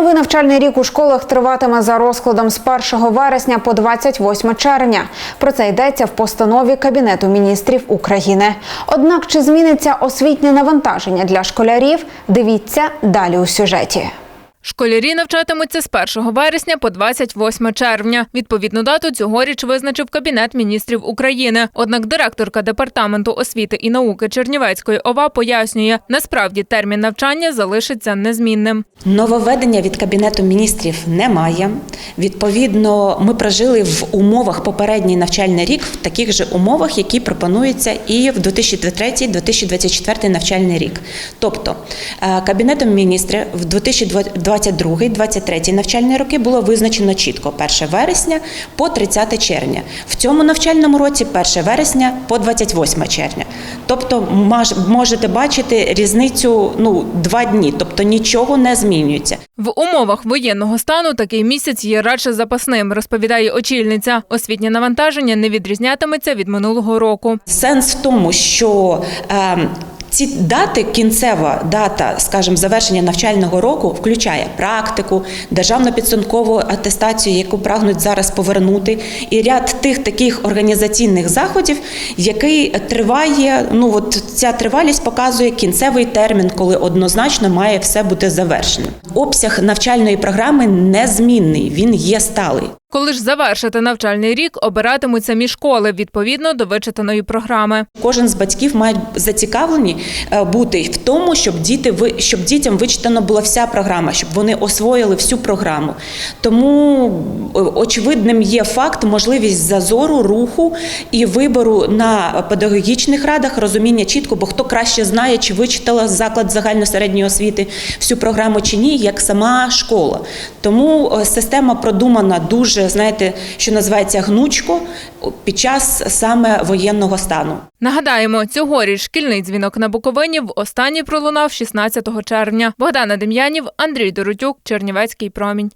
Новий навчальний рік у школах триватиме за розкладом з 1 вересня по 28 червня. Про це йдеться в постанові Кабінету міністрів України. Однак чи зміниться освітнє навантаження для школярів? Дивіться далі у сюжеті. Школярі навчатимуться з 1 вересня по 28 червня. Відповідну дату цьогоріч визначив Кабінет міністрів України. Однак директорка департаменту освіти і науки Чернівецької ОВА пояснює, насправді термін навчання залишиться незмінним. Нововведення від кабінету міністрів немає. Відповідно, ми прожили в умовах попередній навчальний рік в таких же умовах, які пропонуються і в 2023-2024 навчальний рік. Тобто е, кабінетом міністрів в 2022-2023 навчальні роки було визначено чітко 1 вересня по 30 червня. В цьому навчальному році 1 вересня по 28 червня. Тобто, можете бачити різницю ну два дні, тобто нічого не змінюється. В умовах воєнного стану такий місяць є радше запасним, розповідає очільниця. Освітнє навантаження не відрізнятиметься від минулого року. Сенс в тому, що е, ці дати, кінцева дата, скажімо, завершення навчального року, включає практику, державну підсумкову атестацію, яку прагнуть зараз повернути, і ряд тих таких організаційних заходів, який триває. Ну от ця тривалість показує кінцевий термін, коли однозначно має все бути завершено. Обсяг навчальної програми незмінний, він є сталий. Коли ж завершити навчальний рік, обиратимуть самі школи відповідно до вичитаної програми. Кожен з батьків має зацікавлені е, бути в тому, щоб діти щоб дітям вичитана була вся програма, щоб вони освоїли всю програму. Тому е, очевидним є факт, можливість зазору, руху і вибору на педагогічних радах, розуміння чітко, бо хто краще знає, чи вичитала заклад загальносередньої освіти всю програму чи ні, як сама школа. Тому е, система продумана дуже, знаєте, що називається гнучко під час саме воєнного стану. Нагадаємо, цьогоріч шкільний дзвінок на Буковині в останній пролунав 16 червня. Богдана Дем'янів, Андрій Доротюк, Чернівецький промінь.